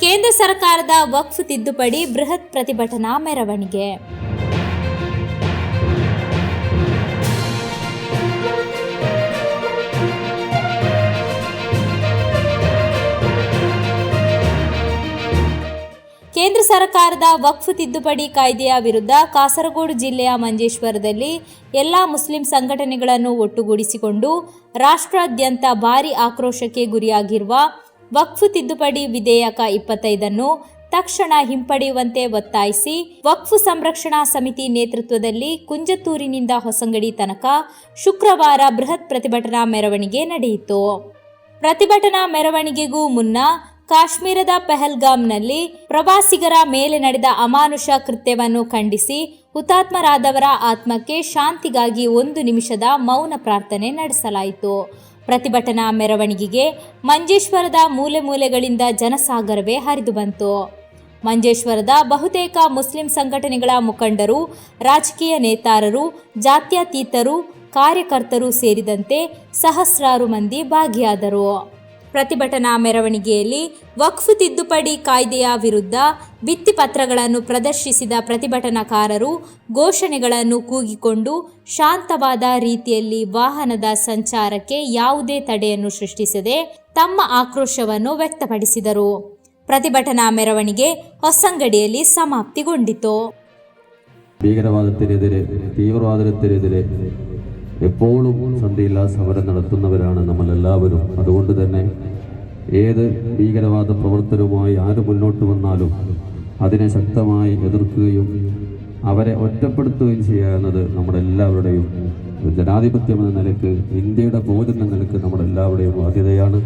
ಕೇಂದ್ರ ಸರ್ಕಾರದ ವಕ್ಫ್ ತಿದ್ದುಪಡಿ ಬೃಹತ್ ಪ್ರತಿಭಟನಾ ಮೆರವಣಿಗೆ. ಕೇಂದ್ರ ಸರ್ಕಾರದ ವಕ್ಫ್ ತಿದ್ದುಪಡಿ ಕಾಯ್ದೆಯ ವಿರುದ್ಧ ಕಾಸರಗೋಡು ಜಿಲ್ಲೆಯ ಮಂಜೇಶ್ವರದಲ್ಲಿ ಎಲ್ಲ ಮುಸ್ಲಿಂ ಸಂಘಟನೆಗಳನ್ನು ಒಟ್ಟುಗೂಡಿಸಿಕೊಂಡು ರಾಷ್ಟ್ರಾದ್ಯಂತ ಭಾರಿ ಆಕ್ರೋಶಕ್ಕೆ ಗುರಿಯಾಗಿರುವ ವಕ್ಫ್ ತಿದ್ದುಪಡಿ ವಿಧೇಯಕ ಇಪ್ಪತ್ತೈದನ್ನು ತಕ್ಷಣ ಹಿಂಪಡೆಯುವಂತೆ ಒತ್ತಾಯಿಸಿ ವಕ್ಫ್ ಸಂರಕ್ಷಣಾ ಸಮಿತಿ ನೇತೃತ್ವದಲ್ಲಿ ಕುಂಜತ್ತೂರಿನಿಂದ ಹೊಸಂಗಡಿ ತನಕ ಶುಕ್ರವಾರ ಬೃಹತ್ ಪ್ರತಿಭಟನಾ ಮೆರವಣಿಗೆ ನಡೆಯಿತು. ಪ್ರತಿಭಟನಾ ಮೆರವಣಿಗೆಗೂ ಮುನ್ನ ಕಾಶ್ಮೀರದ ಪೆಹಲ್ಗಾಮ್ನಲ್ಲಿ ಪ್ರವಾಸಿಗರ ಮೇಲೆ ನಡೆದ ಅಮಾನುಷ ಕೃತ್ಯವನ್ನು ಖಂಡಿಸಿ ಹುತಾತ್ಮರಾದವರ ಆತ್ಮಕ್ಕೆ ಶಾಂತಿಗಾಗಿ ಒಂದು ನಿಮಿಷದ ಮೌನ ಪ್ರಾರ್ಥನೆ ನಡೆಸಲಾಯಿತು. ಪ್ರತಿಭಟನಾ ಮೆರವಣಿಗೆಗೆ ಮಂಜೇಶ್ವರದ ಮೂಲೆ ಮೂಲೆಗಳಿಂದ ಜನಸಾಗರವೇ ಹರಿದು ಬಂತು. ಮಂಜೇಶ್ವರದ ಬಹುತೇಕ ಮುಸ್ಲಿಂ ಸಂಘಟನೆಗಳ ಮುಖಂಡರು, ರಾಜಕೀಯ ನೇತಾರರು, ಜಾತ್ಯತೀತರು, ಕಾರ್ಯಕರ್ತರು ಸೇರಿದಂತೆ ಸಹಸ್ರಾರು ಮಂದಿ ಭಾಗಿಯಾದರು. ಪ್ರತಿಭಟನಾ ಮೆರವಣಿಗೆಯಲ್ಲಿ ವಕ್ಫ್ ತಿದ್ದುಪಡಿ ಕಾಯ್ದೆಯ ವಿರುದ್ಧ ಭಿತ್ತಿಪತ್ರಗಳನ್ನು ಪ್ರದರ್ಶಿಸಿದ ಪ್ರತಿಭಟನಾಕಾರರು ಘೋಷಣೆಗಳನ್ನು ಕೂಗಿಕೊಂಡು ಶಾಂತವಾದ ರೀತಿಯಲ್ಲಿ ವಾಹನದ ಸಂಚಾರಕ್ಕೆ ಯಾವುದೇ ತಡೆಯನ್ನು ಸೃಷ್ಟಿಸದೆ ತಮ್ಮ ಆಕ್ರೋಶವನ್ನು ವ್ಯಕ್ತಪಡಿಸಿದರು. ಪ್ರತಿಭಟನಾ ಮೆರವಣಿಗೆ ಹೊಸಂಗಡಿಯಲ್ಲಿ ಸಮಾಪ್ತಿಗೊಂಡಿತು. ಭೀಕರವಾದದ್ದೆನೆದಿರೆ ತೀವ್ರವಾದದ್ದೆನೆದಿರೆ എപ്പോഴും സന്ധിയില്ലാ സമരം നടത്തുന്നവരാണ് നമ്മളെല്ലാവരും. അതുകൊണ്ട് തന്നെ ഏത് ഭീകരവാദ പ്രവർത്തനവുമായി ആര് മുന്നോട്ട് വന്നാലും അതിനെ ശക്തമായി എതിർക്കുകയും അവരെ ഒറ്റപ്പെടുത്തുകയും ചെയ്യുക എന്നത് നമ്മുടെ എല്ലാവരുടെയും ജനാധിപത്യം എന്ന നിലയ്ക്ക് ഇന്ത്യയുടെ ബോധം എന്ന നിലയ്ക്ക് നമ്മുടെ എല്ലാവരുടെയും ബാധ്യതയാണ്.